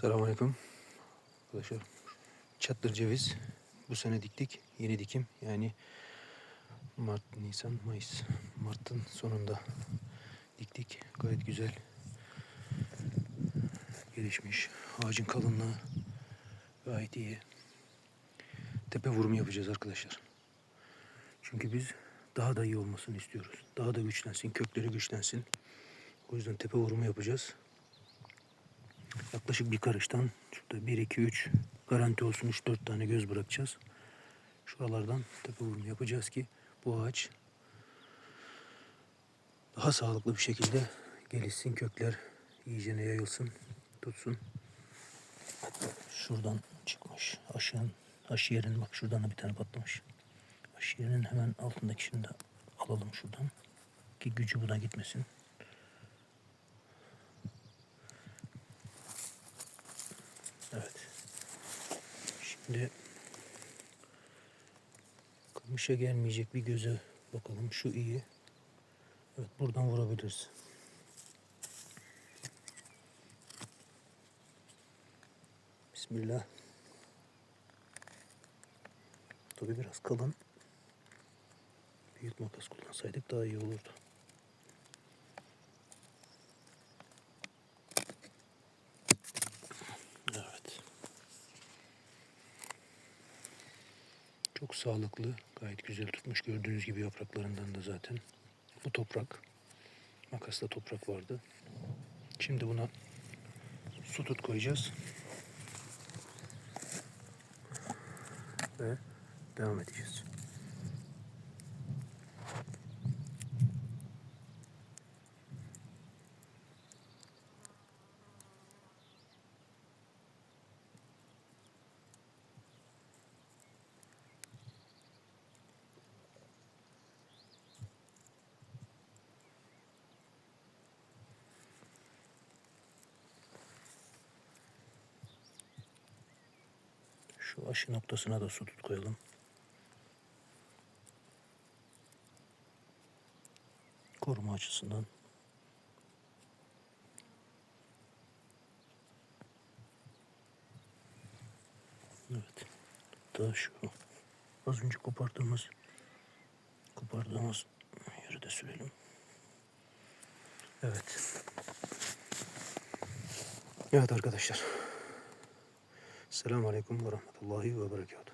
Selamünaleyküm. Arkadaşlar çatır ceviz bu sene diktik. Yeni dikim yani Mart, Nisan, Mayıs. Mart'ın sonunda diktik. Gayet güzel gelişmiş. Ağacın kalınlığı gayet iyi. Tepe vurumu yapacağız arkadaşlar. Çünkü biz daha da iyi olmasını istiyoruz. Daha da güçlensin, kökleri güçlensin. O yüzden tepe vurumu yapacağız. Yaklaşık bir karıştan şurada 1, 2, 3 garanti olsun 3, 4 tane göz bırakacağız. Şuralardan tepe vurumu yapacağız ki bu ağaç daha sağlıklı bir şekilde gelişsin. Kökler iyicene yayılsın, tutsun. Şuradan çıkmış. Aşığın, aşı yerinin bak şuradan da bir tane patlamış. Aşı yerinin hemen altındaki da alalım şuradan. Ki gücü buna gitmesin. Evet. Şimdi kamışa gelmeyecek bir göze bakalım. Şu iyi. Evet buradan vurabiliriz. Bismillah. Tabi biraz kalın. Büyük makas kullansaydık daha iyi olurdu. Evet. Çok sağlıklı, gayet güzel tutmuş. Gördüğünüz gibi yapraklarından da zaten. Bu toprak. Makasta toprak vardı. Şimdi buna su tut koyacağız. Ve devam edeceğiz. Şu aşı noktasına da su tut koyalım. Koruma açısından. Evet. Daha şu az önce kopardığımız kopardığımız yeri de sürelim. Evet. Evet arkadaşlar. Selamun Aleyküm ve Rahmetullahi ve Berekatuhu.